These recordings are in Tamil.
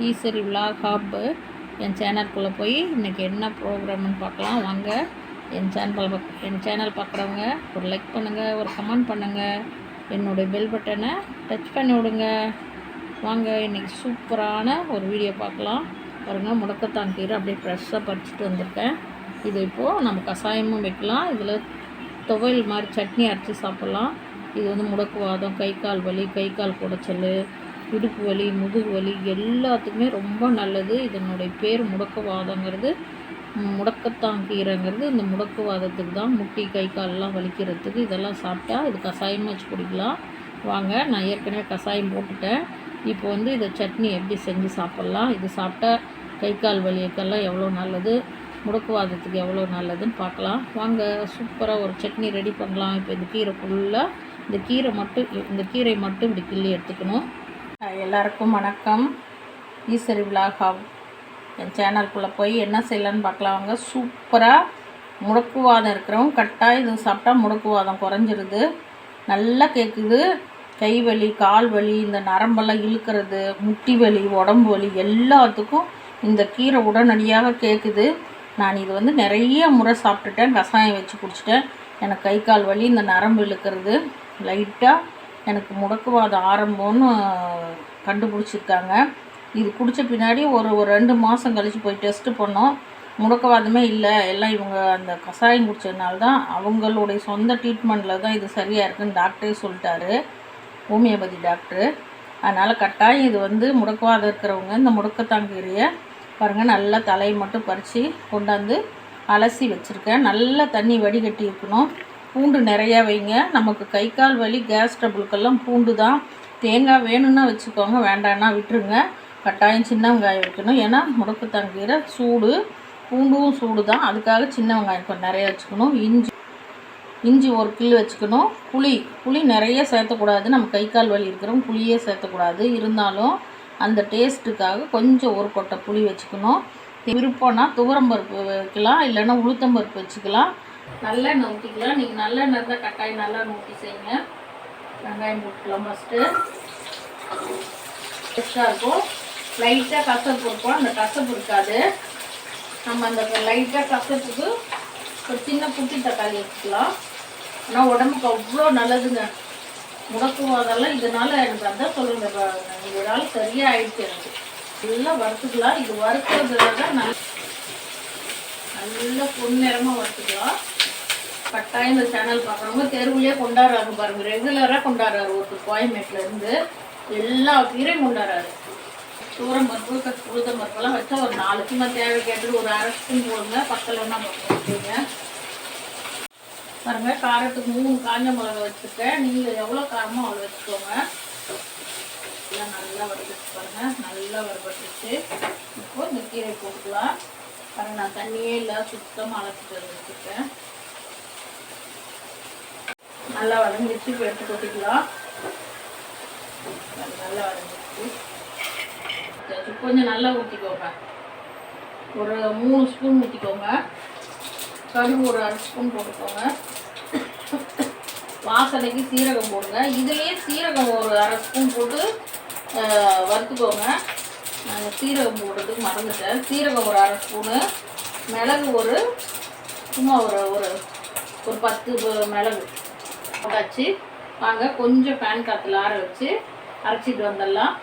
ஈஸ்வரி விலாக் ஹாப்பு என் சேனல்குள்ளே போய் இன்றைக்கி என்ன ப்ரோக்ராம்னு பார்க்கலாம் வாங்க என் சேனல் என் சேனல் பார்க்குறவங்க ஒரு லைக் பண்ணுங்கள் ஒரு கமெண்ட் பண்ணுங்கள் என்னுடைய பெல் பட்டனை டச் பண்ணி விடுங்க. வாங்க இன்றைக்கி சூப்பரான ஒரு வீடியோ பார்க்கலாம் பாருங்கள் முடக்கத்தான் கீரை அப்படியே ஃப்ரெஷ்ஷாக பறிச்சுட்டு வந்திருக்கேன். இது இப்போது நம்ம கஷாயமும் வைக்கலாம். இதில் துவையல் மாதிரி சட்னி அரைச்சி சாப்பிட்லாம். இது வந்து முடக்குவாதம் கை கால் வலி கை கால் குடைச்சல் இடுப்பு வலி முதுகு வலி எல்லாத்துக்குமே ரொம்ப நல்லது. இதனுடைய பேர் முடக்குவாதங்கிறது. முடக்கத்தான் கீரைங்கிறது இந்த முடக்குவாதத்துக்கு தான் முட்டி கை காலெலாம் வலிக்கிறதுக்கு இதெல்லாம் சாப்பிட்டா இது கஷாயம் வச்சு குடிக்கலாம். வாங்க நான் ஏற்கனவே கஷாயம் போட்டுட்டேன். இப்போ வந்து இதை சட்னி எப்படி செஞ்சு சாப்பிட்லாம்? இது சாப்பிட்டா கை கால் வலிக்கெல்லாம் எவ்வளோ நல்லது? முடக்குவாதத்துக்கு எவ்வளோ நல்லதுன்னு பார்க்கலாம். வாங்க சூப்பராக ஒரு சட்னி ரெடி பண்ணலாம். இப்போ இந்த கீரை ஃபுல்லாக இந்த கீரை மட்டும் இந்த கீரை மட்டும் இப்படி கிள்ளி எடுத்துக்கணும். எல்லாருக்கும் வணக்கம். ஈஸ்வரி விலாகாவ் என் சேனல்குள்ளே போய் என்ன செய்யலான்னு பார்க்கலாம் வாங்க. சூப்பராக முடக்குவாதம் இருக்கிறவங்க கட்டாக இது சாப்பிட்டா முடக்குவாதம் குறைஞ்சிருது. நல்லா கேட்குது கை வலி கால் வலி இந்த நரம்பெல்லாம் இழுக்கிறது முட்டி வலி உடம்பு வலி எல்லாத்துக்கும் இந்த கீரை உடனடியாக கேட்குது நான் இது வந்து நிறைய முறை சாப்பிட்டுட்டேன். கஷாயம் வச்சு குடிச்சிட்டேன். எனக்கு கை கால் வலி இந்த நரம்பு இழுக்கிறது. லைட்டாக எனக்கு முடக்குவாதம் ஆரம்பம்னு கண்டுபிடிச்சிருக்காங்க. இது குடித்த பின்னாடி ஒரு ஒரு ரெண்டு மாதம் கழித்து போய் டெஸ்ட்டு பண்ணோம். முடக்கவாதமே இல்லை. எல்லாம் இவங்க அந்த கஷாயம் குடித்ததுனால தான் அவங்களுடைய சொந்த ட்ரீட்மெண்ட்டில் தான் இது சரியாக இருக்குன்னு டாக்டரே சொல்லிட்டாரு. ஹோமியோபதி டாக்டரு அதனால் கட்டாயம் இது வந்து முடக்குவாதம் இருக்கிறவங்க இந்த முடக்கத்தாங்கீரையை பாருங்கள் நல்லா தலையை மட்டும் பறித்து கொண்டாந்து அலசி வச்சுருக்கேன். நல்லா தண்ணி வடிகட்டி இருக்கணும் பூண்டு நிறையா வைங்க. நமக்கு கை கால் வலி கேஸ் ட்ரபிளுக்கெல்லாம் பூண்டு தான். தேங்காய் வேணும்னா வச்சுக்கோங்க வேண்டான்னா விட்டுருங்க. கட்டாயம் சின்ன வெங்காயம் வைக்கணும். ஏன்னா தங்கீரை சூடு. பூண்டும் சூடு தான். அதுக்காக சின்ன வெங்காயம் கொஞ்சம் நிறைய வச்சுக்கணும். இஞ்சி. இஞ்சி ஒரு கிலோ வச்சுக்கணும். புளி. புளி நிறைய சேர்த்தக்கூடாது. நம்ம கை கால் வலி இருக்கிறோம் புளியே சேர்த்தக்கூடாது. இருந்தாலும் அந்த டேஸ்ட்டுக்காக கொஞ்சம் ஒரு கொட்டை புளி வச்சுக்கணும். விருப்பம்னா துவரம்பருப்பு வைக்கலாம். இல்லைன்னா உளுத்தம்பருப்பு வச்சுக்கலாம். நல்லெண்ணெய் ஊற்றிக்கலாம் நீங்கள் நல்லெண்ணெய் இருந்தால் கட்டாயம் நல்லெண்ணெய் ஊற்றி செய்யுங்க. வெங்காயம் போட்டுக்கலாம் ஃபஸ்ட்டு ஃப்ரெஷ்ஷாக இருக்கும். லைட்டாக கசப்பு இருக்கும். அந்த கசப்பு இருக்காது. நம்ம அந்த லைட்டாக கசப்புக்கு ஒரு சின்ன குட்டி தக்காளி வச்சுக்கலாம் ஆனால் உடம்புக்கு அவ்வளோ நல்லதுங்க. முடக்குவாதெல்லாம் இதனால் எனக்கு அதான் சொல்லுங்க இதனால் சரியாக ஆயிடுச்சு எனக்கு. நல்லா வறுத்துக்கலாம். இது வறுக்கிறதுல தான் நல்ல நல்லா பொன்னிறமாக வறுத்துக்கலாம். கட்டாயம் இந்த சேனல் பார்க்குறவங்க தெருவுலேயே கொண்டாடுறாங்க பாருங்க. ரெகுலராக கொண்டாடுறாரு ஒருத்தர் கோயம்பேட்டிலேருந்து எல்லா கீரையும் கொண்டாடுறாரு. சூரம் பருப்பு உளுத்தம் பருப்பெல்லாம் வச்சா ஒரு நாலு சும்மா தேவை கேட்டு ஒரு அரை ஸ்பூன் போடுங்க பக்கத்துலன்னா வச்சுங்க பாருங்க காரத்துக்கு மூணு காஞ்ச மிளகா வச்சுருக்கேன். நீங்கள் எவ்வளோ காரமோ அவ்வளோ வச்சுக்கோங்க. எல்லாம் நல்லா வறுத்துட்டு பாருங்க. நல்லா வறுபட்டுச்சு இப்போ இந்த கீரை போட்டுக்கலாம். பாருங்க நான் தண்ணியே இல்லை சுத்தமாக அழைச்சிட்டு வந்து வச்சுருக்கேன் நல்லா வதங்கிச்சு இப்போ எடுத்து கொட்டிக்கலாம். நல்லா வதங்கிச்சு கொஞ்சம் நல்லா ஊற்றிக்கோங்க ஒரு மூணு ஸ்பூன் ஊற்றிக்கோங்க கடுகு ஒரு அரை ஸ்பூன் போட்டுக்கோங்க. வாசனைக்கு சீரகம் போடுங்க. இதுலேயே சீரகம் ஒரு அரை ஸ்பூன் போட்டு வறுத்துக்கோங்க. நான் சீரகம் போடுறதுக்கு மறந்துட்டேன். சீரகம் ஒரு அரை ஸ்பூனு. மிளகு ஒரு சும்மா ஒரு ஒரு ஒரு பத்து மிளகு. போட்டாச்சு வாங்க கொஞ்சம் பேன் காற்றுல ஆற வச்சு அரைச்சிட்டு வந்துடலாம்.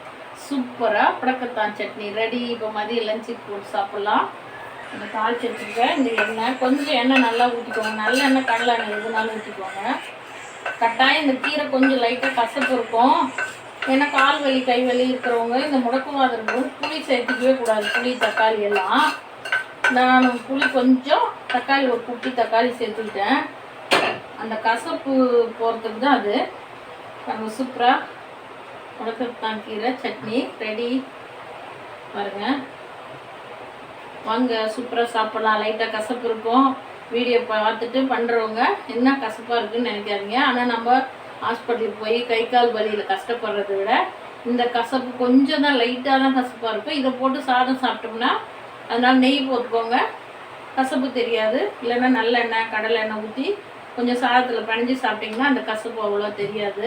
சூப்பராக புடக்கத்தான் சட்னி ரெடி இப்போ மதியம் லஞ்சுக்கு போட்டு சாப்பிட்லாம். இந்த தாளிச்சு வச்சுருக்கேன் இந்த எண்ணெய் கொஞ்சம் எண்ணெய் நல்லா ஊற்றிக்கோங்க நல்ல எண்ணெய் கடலை எண்ணெய் எதுனாலும் ஊற்றிக்கோங்க கட்டாயம் இந்த கீரை கொஞ்சம் லைட்டாக கசப்பு இருக்கும். ஏன்னா கால் வலி கை வலி இருக்கிறவங்க இந்த முடக்குவாதம் போது புளி சேர்த்துக்கவே கூடாது. புளி தக்காளி எல்லாம். நான் புளி கொஞ்சம் தக்காளி ஒரு குட்டி தக்காளி சேர்த்துக்கிட்டேன். அந்த கசப்பு போகிறதுக்கு தான் அது. நம்ம சூப்பராக முடக்கத்தான் கீரை சட்னி ரெடி பாருங்க. வாங்க சூப்பராக சாப்பிடலாம். லைட்டாக கசப்பு இருக்கும். வீடியோ பார்த்துட்டு பண்ணுறவங்க என்ன கசப்பாக இருக்குன்னு நினைக்காதீங்க. ஆனால் நம்ம ஹாஸ்பிட்டலுக்கு போய் கை கால் வலியில் கஷ்டப்படுறத விட இந்த கசப்பு கொஞ்சம் தான் லைட்டாக தான் கசப்பாக இருக்கும். இதை போட்டு சாதம் சாப்பிட்டோம்னா அதனால் நெய் போட்டுக்கோங்க. கசப்பு தெரியாது. இல்லைன்னா நல்லெண்ணெய் கடலை எண்ணெய் ஊற்றி கொஞ்சம் சாதத்தில் பனைஞ்சு சாப்பிட்டிங்கன்னா அந்த கசப்பு அவ்வளோ தெரியாது.